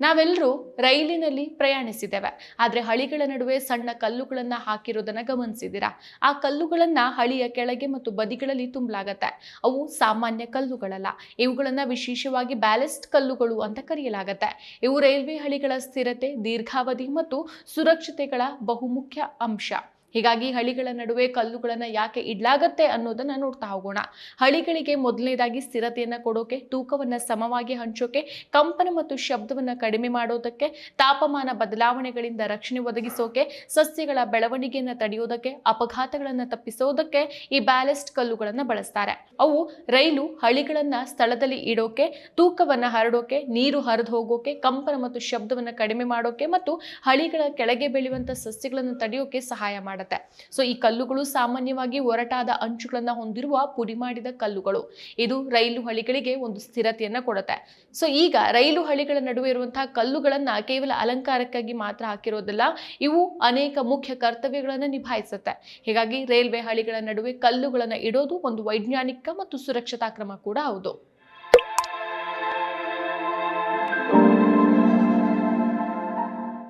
ನಾವೆಲ್ಲರೂ ರೈಲಿನಲ್ಲಿ ಪ್ರಯಾಣಿಸಿದ್ದೇವೆ. ಆದರೆ ಹಳಿಗಳ ನಡುವೆ ಸಣ್ಣ ಕಲ್ಲುಗಳನ್ನು ಹಾಕಿರೋದನ್ನು ಗಮನಿಸಿದ್ದೀರಾ? ಆ ಕಲ್ಲುಗಳನ್ನು ಹಳಿಯ ಕೆಳಗೆ ಮತ್ತು ಬದಿಗಳಲ್ಲಿ ತುಂಬಲಾಗತ್ತೆ. ಅವು ಸಾಮಾನ್ಯ ಕಲ್ಲುಗಳಲ್ಲ. ಇವುಗಳನ್ನು ವಿಶೇಷವಾಗಿ ಬ್ಯಾಲೆಸ್ಟ್ ಕಲ್ಲುಗಳು ಅಂತ ಕರೆಯಲಾಗತ್ತೆ. ಇವು ರೈಲ್ವೆ ಹಳಿಗಳ ಸ್ಥಿರತೆ, ದೀರ್ಘಾವಧಿ ಮತ್ತು ಸುರಕ್ಷತೆಗಳ ಬಹುಮುಖ್ಯ ಅಂಶ. ಹೀಗಾಗಿ ಹಳಿಗಳ ನಡುವೆ ಕಲ್ಲುಗಳನ್ನ ಯಾಕೆ ಇಡ್ಲಾಗತ್ತೆ ಅನ್ನೋದನ್ನ ನೋಡ್ತಾ ಹೋಗೋಣ. ಹಳಿಗಳಿಗೆ ಮೊದಲನೇದಾಗಿ ಸ್ಥಿರತೆಯನ್ನ ಕೊಡೋಕೆ, ತೂಕವನ್ನ ಸಮವಾಗಿ ಹಂಚೋಕೆ, ಕಂಪನ ಮತ್ತು ಶಬ್ದವನ್ನ ಕಡಿಮೆ ಮಾಡೋದಕ್ಕೆ, ತಾಪಮಾನ ಬದಲಾವಣೆಗಳಿಂದ ರಕ್ಷಣೆ ಒದಗಿಸೋಕೆ, ಸಸ್ಯಗಳ ಬೆಳವಣಿಗೆಯನ್ನ ತಡೆಯೋದಕ್ಕೆ, ಅಪಘಾತಗಳನ್ನ ತಪ್ಪಿಸೋದಕ್ಕೆ ಈ ಬ್ಯಾಲೆಸ್ಟ್ ಕಲ್ಲುಗಳನ್ನ ಬಳಸ್ತಾರೆ. ಅವು ರೈಲು ಹಳಿಗಳನ್ನ ಸ್ಥಳದಲ್ಲಿ ಇಡೋಕೆ, ತೂಕವನ್ನ ಹರಡೋಕೆ, ನೀರು ಹರಿದು ಹೋಗೋಕೆ, ಕಂಪನ ಮತ್ತು ಶಬ್ದವನ್ನ ಕಡಿಮೆ ಮಾಡೋಕೆ ಮತ್ತು ಹಳಿಗಳ ಕೆಳಗೆ ಬೆಳೆಯುವಂತ ಸಸ್ಯಗಳನ್ನು ತಡೆಯೋಕೆ ಸಹಾಯ ಮಾಡುತ್ತೆ. ಸೊ ಈ ಕಲ್ಲುಗಳು ಸಾಮಾನ್ಯವಾಗಿ ಒರಟಾದ ಅಂಚುಗಳನ್ನ ಹೊಂದಿರುವ ಪುಡಿ ಮಾಡಿದ ಕಲ್ಲುಗಳು. ಇದು ರೈಲು ಹಳಿಗಳಿಗೆ ಒಂದು ಸ್ಥಿರತೆಯನ್ನು ಕೊಡುತ್ತೆ. ಸೊ ಈಗ ರೈಲು ಹಳಿಗಳ ನಡುವೆ ಇರುವಂತಹ ಕಲ್ಲುಗಳನ್ನ ಕೇವಲ ಅಲಂಕಾರಕ್ಕಾಗಿ ಮಾತ್ರ ಹಾಕಿರೋದಲ್ಲ, ಇವು ಅನೇಕ ಮುಖ್ಯ ಕರ್ತವ್ಯಗಳನ್ನು ನಿಭಾಯಿಸುತ್ತೆ. ಹೀಗಾಗಿ ರೈಲ್ವೆ ಹಳಿಗಳ ನಡುವೆ ಕಲ್ಲುಗಳನ್ನು ಇಡೋದು ಒಂದು ವೈಜ್ಞಾನಿಕ ಮತ್ತು ಸುರಕ್ಷತಾ ಕ್ರಮ ಕೂಡ ಹೌದು.